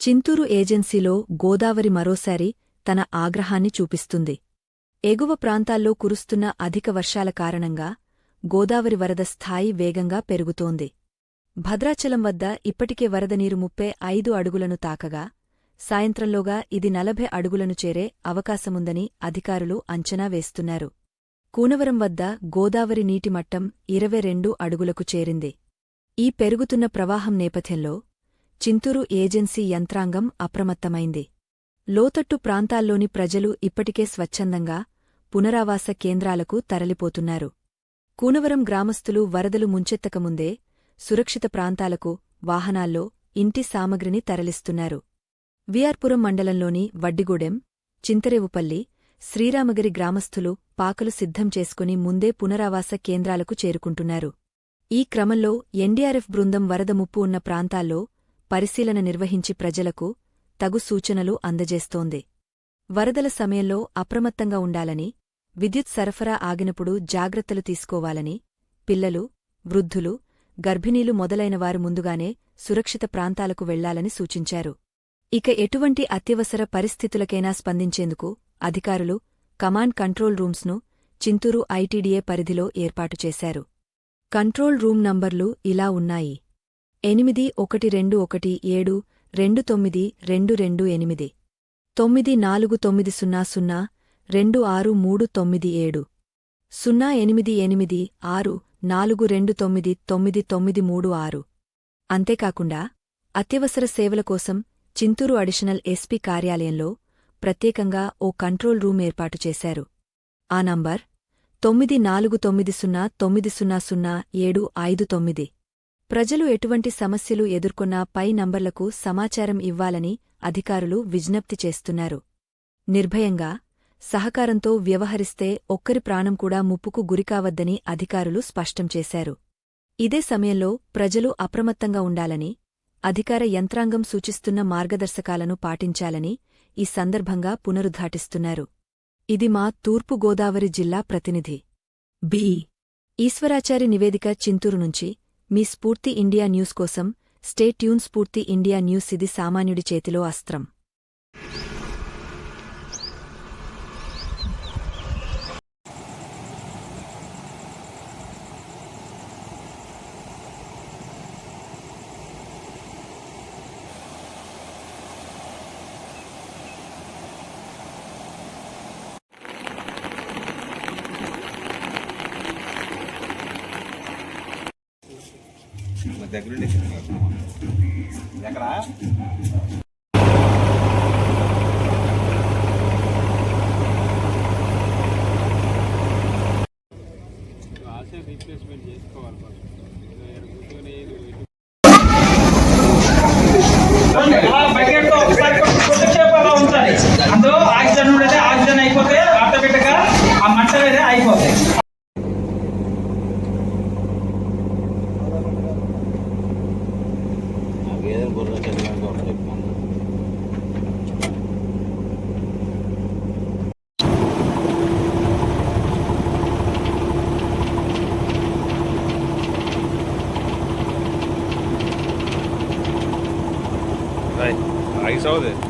చింతూరు ఏజెన్సీలో గోదావరి మరోసారి తన ఆగ్రహాన్ని చూపిస్తుంది. ఎగువ ప్రాంతాల్లో కురుస్తున్న అధిక వర్షాల కారణంగా గోదావరి వరద స్థాయి వేగంగా పెరుగుతోంది. భద్రాచలం వద్ద ఇప్పటికే వరద నీరు ముప్పై ఐదు అడుగులను తాకగా సాయంత్రంలోగా ఇది నలభై అడుగులను చేరే అవకాశముందని అధికారులు అంచనా వేస్తున్నారు. కూనవరం వద్ద గోదావరి నీటిమట్టం ఇరవై రెండు అడుగులకు చేరింది. ఈ పెరుగుతున్న ప్రవాహం నేపథ్యంలో చింతూరు ఏజెన్సీ యంత్రాంగం అప్రమత్తమైంది. లోతట్టు ప్రాంతాల్లోని ప్రజలు ఇప్పటికే స్వచ్ఛందంగా పునరావాస కేంద్రాలకు తరలిపోతున్నారు. కూనవరం గ్రామస్తులు వరదలు ముంచెత్తకముందే సురక్షిత ప్రాంతాలకు వాహనాల్లో ఇంటి సామగ్రిని తరలిస్తున్నారు. విఆర్పురం మండలంలోని వడ్డిగూడెం చింతరేవుపల్లి శ్రీరామగిరి గ్రామస్థులు పాకలు సిద్ధం చేసుకుని ముందే పునరావాస కేంద్రాలకు చేరుకుంటున్నారు. ఈ క్రమంలో ఎన్డీఆర్ఎఫ్ బృందం వరద ముప్పు ఉన్న ప్రాంతాల్లో పరిశీలన నిర్వహించి ప్రజలకు తగు సూచనలు అందజేస్తోంది. వరదల సమయంలో అప్రమత్తంగా ఉండాలని విద్యుత్ సరఫరా ఆగినప్పుడు జాగ్రత్తలు తీసుకోవాలని పిల్లలు వృద్ధులు గర్భిణీలు మొదలైనవారు ముందుగానే సురక్షిత ప్రాంతాలకు వెళ్ళాలని సూచించారు. ఇక ఎటువంటి అత్యవసర పరిస్థితులకైనా స్పందించేందుకు అధికారులు కమాండ్ కంట్రోల్ రూమ్స్ను చింతూరు ఐటీడీఏ పరిధిలో ఏర్పాటు చేశారు. కంట్రోల్ రూమ్ నంబర్లు ఇలా ఉన్నాయి. ఎనిమిది ఒకటి రెండు ఒకటి ఏడు రెండు తొమ్మిది రెండు రెండు ఎనిమిది. తొమ్మిది నాలుగు తొమ్మిది సున్నా సున్నా రెండు ఆరు మూడు తొమ్మిది ఏడు. సున్నా ఎనిమిది ఎనిమిది ఆరు నాలుగు రెండు తొమ్మిది తొమ్మిది తొమ్మిది మూడు ఆరు. అంతేకాకుండా అత్యవసర సేవల కోసం చింతూరు అడిషనల్ ఎస్పీ కార్యాలయంలో ప్రత్యేకంగా ఓ కంట్రోల్ రూమ్ ఏర్పాటు చేశారు. ఆ నంబర్ తొమ్మిది నాలుగు తొమ్మిది సున్నా తొమ్మిది సున్నా సున్నా ఏడు ఐదు తొమ్మిది. ప్రజలు ఎటువంటి సమస్యలు ఎదుర్కొన్నా పై నంబర్లకు సమాచారం ఇవ్వాలని అధికారులు విజ్ఞప్తి చేస్తున్నారు. నిర్భయంగా సహకారంతో వ్యవహరిస్తే ఒక్కరి ప్రాణం కూడా ముప్పుకు గురికావద్దని అధికారులు స్పష్టం చేశారు. ఇదే సమయంలో ప్రజలు అప్రమత్తంగా ఉండాలని అధికార యంత్రాంగం సూచిస్తున్న మార్గదర్శకాలను పాటించాలని ఈ సందర్భంగా పునరుద్ఘాటిస్తున్నారు. ఇది మా తూర్పు గోదావరి జిల్లా ప్రతినిధి. బి. ఈశ్వరాచారి నివేదిక చింతూరు నుంచి మీ స్ఫూర్తి ఇండియా న్యూస్ కోసం stay tune Spoorthi India news ఇది సామాన్యుడి చేతిలో అస్త్రం. దగ్గరుండి ఎక్కడ? He out there.